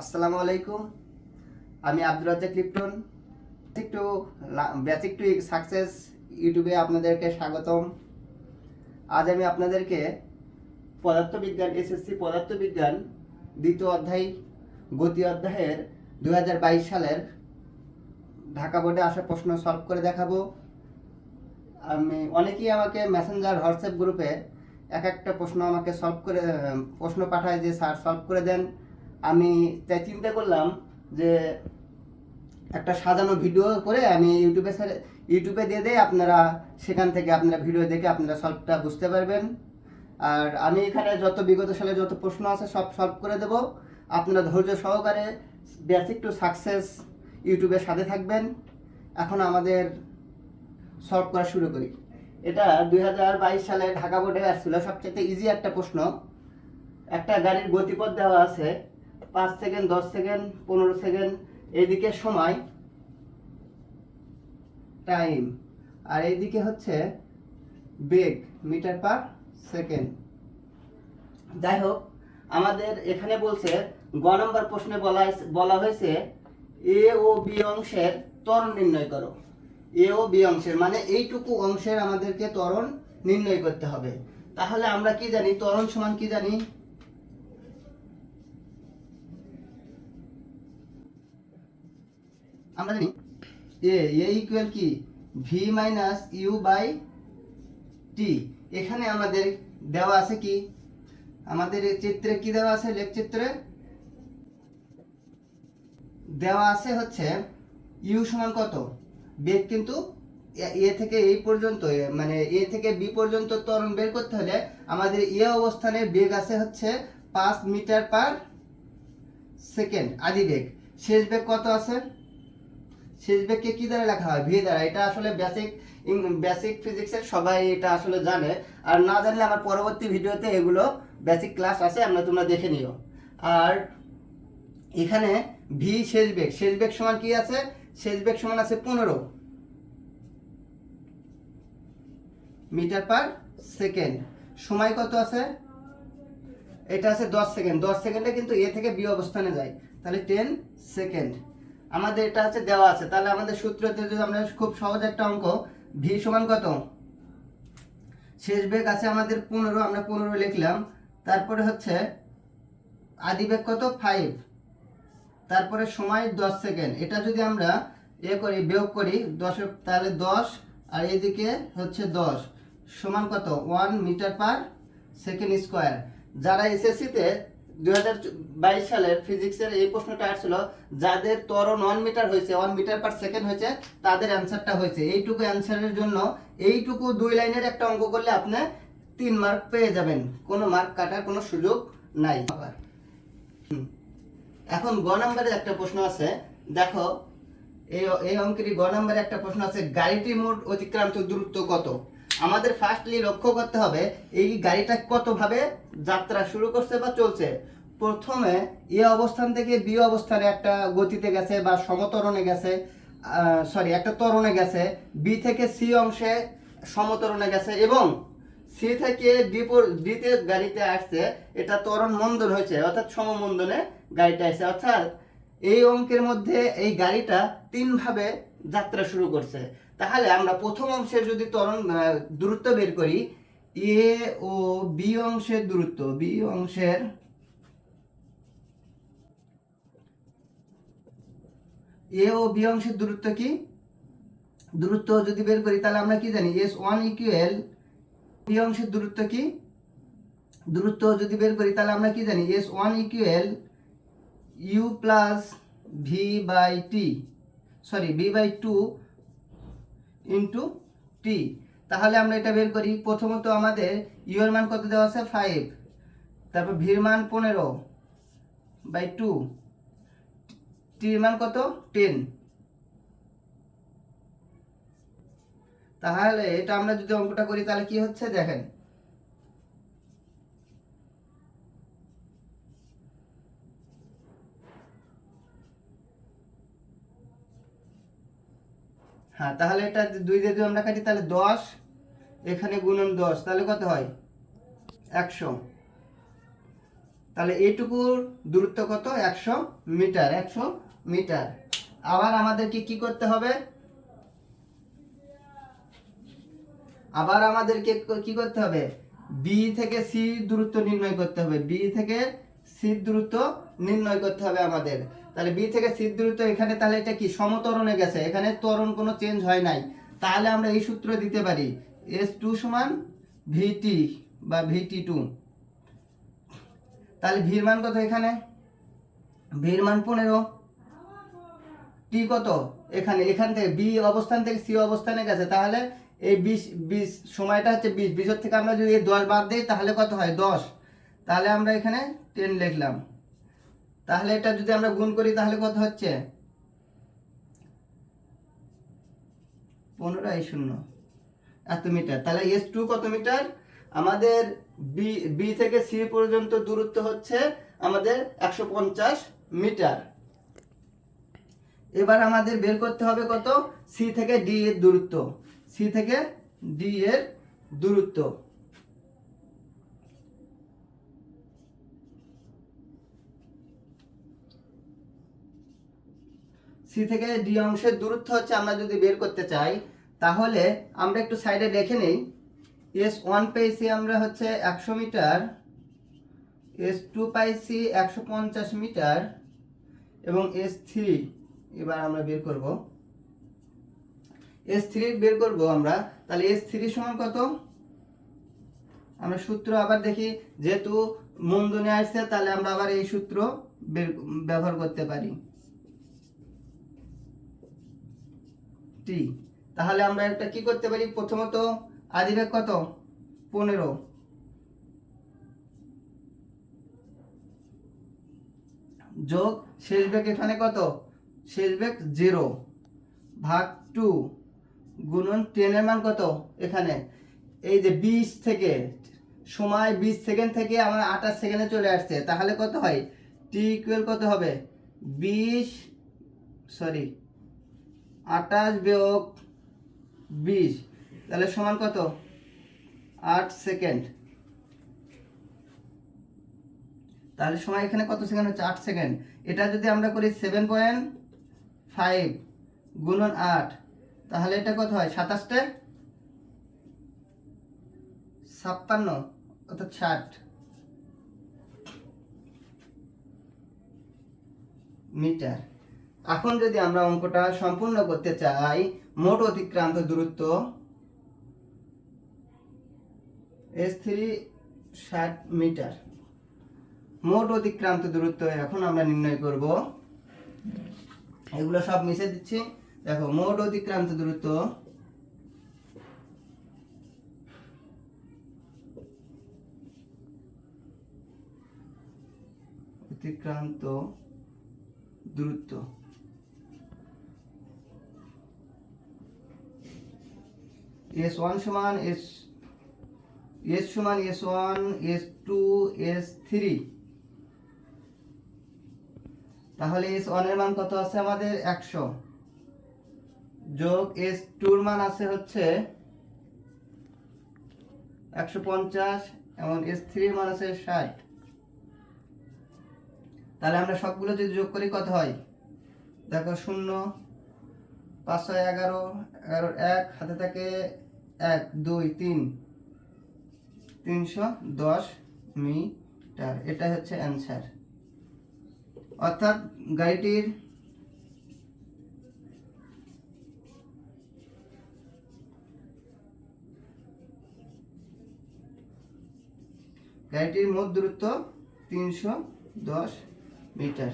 আসসালামু আলাইকুম। আমি আব্দুর রাজ্জাক লিপ্টন। একটু বেসিক টু সাকসেস ইউটিউবে আপনাদেরকে স্বাগতম। আজ আমি আপনাদেরকে পদার্থবিজ্ঞান এসএসসি পদার্থবিজ্ঞান দ্বিতীয় অধ্যায়, গতি অধ্যায়ের দু হাজার বাইশ সালের ঢাকা বোর্ডে আসা প্রশ্ন সলভ করে দেখাবো। আমি, অনেকেই আমাকে মেসেঞ্জার হোয়াটসঅ্যাপ গ্রুপে এক একটা প্রশ্ন আমাকে সলভ করে, প্রশ্ন পাঠায় যে স্যার সলভ করে দেন। আমি তাই চিন্তা করলাম যে একটা সাজানো ভিডিও করে আমি ইউটিউবে ইউটিউবে দিয়ে দেই, আপনারা সেখান থেকে আপনারা ভিডিও দেখে আপনারা সলভটা বুঝতে পারবেন। আর আমি এখানে যত বিগত সালে যত প্রশ্ন আছে সব সলভ করে দেব। আপনারা ধৈর্য সহকারে বেসিক টু সাকসেস ইউটিউবের সাথে থাকবেন। এখন আমাদের সলভ করা শুরু করি। এটা দু হাজার বাইশ সালে ঢাকা বোর্ডে আসছিল। সবচেয়ে ইজি একটা প্রশ্ন। একটা গাড়ির গতিপথ দেওয়া আছে। পাঁচ সেকেন্ড, দশ সেকেন্ড, পনেরো সেকেন্ড এইদিকে সময়, টাইম। আর এইদিকে হচ্ছে বেগ, মিটার পার সেকেন্ড। যাই হোক, আমাদের এখানে বলছে, গ নম্বর প্রশ্নে বলা বলা হয়েছে, এ ও বি অংশের ত্বরণ নির্ণয় করো। এ ও বি অংশের মানে এইটুকু অংশের আমাদেরকে ত্বরণ নির্ণয় করতে হবে। তাহলে আমরা কি জানি? ত্বরণ সমান কি জানি? আমরা জানি এ এ ইকুয়াল কি? V minus U by T এখানে আমাদের দেওয়া আছে কি? আমাদের চিত্রে কি দেওয়া আছে? লেখ চিত্রে? দেওয়া আছে হচ্ছে ইউ সমান কত? বেগ কিন্তু এ থেকে এই পর্যন্ত মানে এ থেকে বি পর্যন্ত ত্বরণ বের করতে হলে আমাদের এ অবস্থানে বেগ আছে হচ্ছে পাঁচ মিটার পার সেকেন্ড আদি বেগ। শেষ বেগ কত আছে? শেষ বেগকে কি দ্বারা লেখা হয়? ভি দ্বারা। এটা আসলে বেসিক বেসিক ফিজিক্সের সবাই এটা আসলে জানে। আর না জানলে আমার পরবর্তী ভিডিওতে এগুলো বেসিক ক্লাস আছে, আমরা তোমরা দেখে নিও। আর এখানে ভি শেষ বেগ শেষ বেগ সমান কি আছে? শেষ বেগ সমান আছে পনেরো মিটার পার সেকেন্ড। সময় কত আছে? এটা আছে দশ সেকেন্ড। দশ সেকেন্ডে কিন্তু এ থেকে বি অবস্থানে যায়। তাহলে টেন সেকেন্ড। আমাদের এটা হচ্ছে দেওয়া আছে। তাহলে আমাদের সূত্রতে যদি আমরা খুব সহজ একটা অঙ্ক ভি সমান কত? শেষ বেগ আছে আমাদের পনেরো, আমরা পনেরো লিখলাম। তারপরে হচ্ছে আদি বেগ কত? ফাইভ তারপরে সময় দশ সেকেন্ড। এটা যদি আমরা এ করি, বিয়োগ করি দশ তাহলে দশ, আর এদিকে হচ্ছে দশ। সমান কত? One metre per second square যারা এসএসসিতে দুই হাজার বাইশ সালের ফিজিক্সের এই প্রশ্নটা আসছিল, যাদের ত্বরণ ওয়ান মিটার হয়েছে ওয়ান মিটার পার সেকেন্ড হয়েছে, তাদের অ্যান্সারটা হয়েছে। এইটুকু অ্যান্সারের জন্য, এইটুকু দুই লাইনের একটা অঙ্ক করলে আপনি তিন মার্ক পেয়ে যাবেন। কোনো মার্ক কাটার কোনো সুযোগ নাই। এখন গ নম্বরের একটা প্রশ্ন আছে। দেখো, এই এই অঙ্কেরই গ নম্বরে একটা প্রশ্ন আছে, গাড়িটি মোট অতিক্রান্ত দূরত্ব কত? আমাদের ফার্স্টলি লক্ষ্য করতে হবে, এই গাড়িটা কতভাবে যাত্রা শুরু করছে বা চলছে। প্রথমে এ অবস্থান থেকে বি অবস্থানে একটা গতিতে গেছে বা সমতরণে গেছে সরি একটা তরণে গেছে বি থেকে সি অংশে সমতরণে গেছে এবং সি থেকে ডিতে গাড়িতে আসছে, এটা তরণ মন্দন হয়েছে, অর্থাৎ সমমন্দনে গাড়িটা আসছে। অর্থাৎ এই অঙ্কের মধ্যে এই গাড়িটা তিনভাবে যাত্রা শুরু করছে। তাহলে আমরা প্রথম অংশের যদি ত্বরণ আহ, দূরত্ব বের করি এ ও বি অংশের দূরত্ব বি অংশের এ ও বি অংশের দূরত্ব কি? দূরত্ব যদি বের করি তাহলে আমরা কি জানি? এস ওয়ান ইকুয়াল বি অংশের দূরত্ব কি? দূরত্ব যদি বের করি তাহলে আমরা কি জানি? S one equal U plus V by T sorry V by two into T তাহলে আমরা এটা বের করি। প্রথমত আমাদের ইউর মান কত দেওয়া আছে? ফাইভ তারপর ভির মান পনেরো বাই টু টির মান কত? টেন তাহলে এটা আমরা যদি অঙ্কটা করি, তাহলে কি হচ্ছে? দেখেন হ্যাঁ তাহলে এটা দুই দিয়ে যদি আমরা কাটি, তাহলে দশ, এখানে গুণন দশ, তাহলে কত হয়? একশো। তাহলে এইটুকুর দূরত্ব কত? একশো মিটার একশো মিটার। আবার আমাদেরকে কি করতে হবে? আবার আমাদেরকে কি করতে হবে? বি থেকে সি দূরত্ব নির্ণয় করতে হবে। বি থেকে সি দ্রুত নির্ণয় করতে হবে আমাদের। তাহলে বি থেকে সি দ্রুত এখানে তাহলে এটা কি? সমতরণে গেছে। এখানে ত্বরণ কোনো চেঞ্জ হয় নাই। তাহলে আমরা এই সূত্র দিতে পারি। এস টু সমান ভিটি বা ভিটি টু তাহলে ভির মান কত এখানে? ভির মান পনেরো। টি কত? এখানে। এখান থেকে বি অবস্থান থেকে সি অবস্থানে গেছে। তাহলে এই বিশ বিশ, সময়টা হচ্ছে বিশ। বিশের থেকে আমরা যদি দশ বাদ দিই, তাহলে কত হয়? দশ। তাহলে আমরা এখানে টেন লিখলাম। তাহলে এটা যদি আমরা গুণ করি, তাহলে কত হচ্ছে? পনেরো এই শূন্য। এত মিটার। তাহলে এস টু কত মিটার? আমাদের বি বি থেকে সি পর্যন্ত দূরত্ব হচ্ছে আমাদের একশো পঞ্চাশ মিটার। এবার আমাদের বের করতে হবে কত? সি থেকে ডি এর দূরত্ব। সি থেকে ডি এর দূরত্ব। সি থেকে ডি অংশের দূরত্ব হচ্ছে আমরা যদি বের করতে চাই, তাহলে আমরা একটু সাইডে দেখে নেই। এস ওয়ান পেয়েছি আমরা হচ্ছে একশো মিটার এস টু পাইছি একশো পঞ্চাশ মিটার এবং এস থ্রি এবার আমরা বের করব। এস থ্রি বের করব আমরা, তাহলে এস থ্রি সমান কত? আমরা সূত্র আবার দেখি, যেহেতু মন্দনে আসছে, তাহলে আমরা আবার এই সূত্র বের, ব্যবহার করতে পারি। টি। তাহলে আমরা একটা কি করতে পারি? প্রথমত আদিবেগ কত? পনেরো। যোগ শেষ বেগ এখানে কত? শেষ বেগ জিরো। ভাগ টু গুণন টেনের মান কত? এখানে। এই যে বিশ থেকে, সময় বিশ সেকেন্ড থেকে আমার আঠাশ সেকেন্ডে চলে আসছে। তাহলে কত হয়? টি ইকুয়াল কত হবে? বিশ সরি আঠাশ বিয়োগ বিশ, তাহলে সমান কত? আট সেকেন্ড। তাহলে সময় এখানে কত সেকেন্ড হচ্ছে? আট সেকেন্ড। এটা যদি আমরা করি সেভেন পয়েন্ট ফাইভ গুণন আট, তাহলে এটা কত হয়? সাতাশটা ছাপ্পান্ন, অর্থাৎ ষাট। মিটার। এখন যদি আমরা অঙ্কটা সম্পূর্ণ করতে চাই, মোট অতিক্রান্ত দূরত্ব এস থ্রি ষাট মিটার। মোট অতিক্রান্ত দূরত্ব এখন আমরা নির্ণয় করব। এগুলো সব মিশে দিচ্ছি। দেখো, মোট অতিক্রান্ত দূরত্ব অতিক্রান্ত দূরত্ব এস ওয়ান সমান এস এস সমান S one, S two, S three. তাহলে এস ওয়ানের মান কত আছে আমাদের? একশো। যোগ এস টুর মান আছে হচ্ছে একশো পঞ্চাশ, এবং এস থ্রির মান আছে ষাট। তাহলে আমরা সবগুলো যদি যোগ করি কত হয়? দেখো শূন্য পাঁচশো এগারো এগারো এক, হাতে থাকে এক, দুই, তিন। তিনশো দশ মিটার। এটা হচ্ছে অ্যান্সার অর্থাৎ গাড়িটির গাড়িটির মোট দূরত্ব তিনশো দশ মিটার।